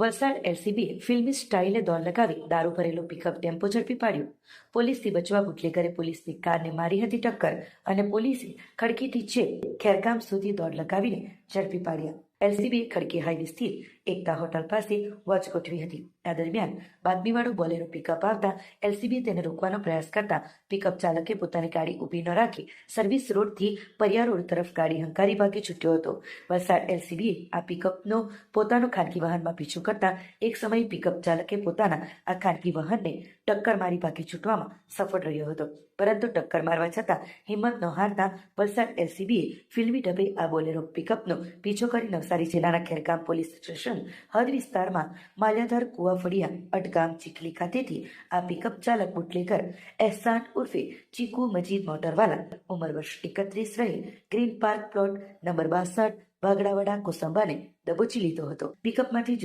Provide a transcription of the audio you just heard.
વલસાડ એલસીબીએ ફિલ્મી સ્ટાઇલે દોડ લગાવી, દારૂ ભરેલો પિકઅપ ટેમ્પો ઝડપી પાડ્યો. પોલીસથી બચવા બુટલેગરે પોલીસની કારને મારી હતી ટક્કર અને પોલીસે ખડકીથી છેક ખેરગામ સુધી દોડ લગાવીને ઝડપી પાડ્યા. એલસીબીએ ખડકી હાઈવે સ્થિત એકતા હોટલ પાસે વોચ ગોઠવી હતી. આ દરમિયાન બાતમીવાળો બોલેરો પિકઅપ આવતા એલસીબીએ તેને રોકવાનો પ્રયાસ કરતા પિકઅપ ચાલકે પોતાની ગાડી ઊભી ન રાખી સર્વિસ રોડથી પરિયા રોડ તરફ ગાડી હંકારી ભાગી છૂટ્યો હતો. વલસાડ એલસીબીએ આ પિકઅપનો પોતાનો ખાનગી વાહનમાં પીછો કરતા એક સમયે પિકઅપ ચાલકે પોતાના આ ખાનગી વાહનને ટક્કર મારી ભાગી છૂટવામાં સફળ રહ્યો હતો. પરંતુ ટક્કર મારવા છતાં હિંમત ન હારતા વલસાડ એલસીબીએ ફિલ્મી ઢબે આ બોલેરો પિકઅપનો પીછો કરી નવસારી જિલ્લાના ખેરગામ પોલીસ સ્ટેશન હદ વિસ્તારમાં માલ્યાધાર કુવાફળિયા અટગામ ચીખલી ખાતેથી આ પિકઅપ ચાલક બુટલેકર એહસાન ઉર્ફે ચીકુ મજીદ મોટરવાલા, ઉંમર વર્ષ એકત્રીસ રહી, ગ્રીન પાર્ક પ્લોટ નંબર બાસઠ, ભાગડાવાડા, કોસંબાને દબોચી લીધો હતો. પિકઅપમાંથી જુદી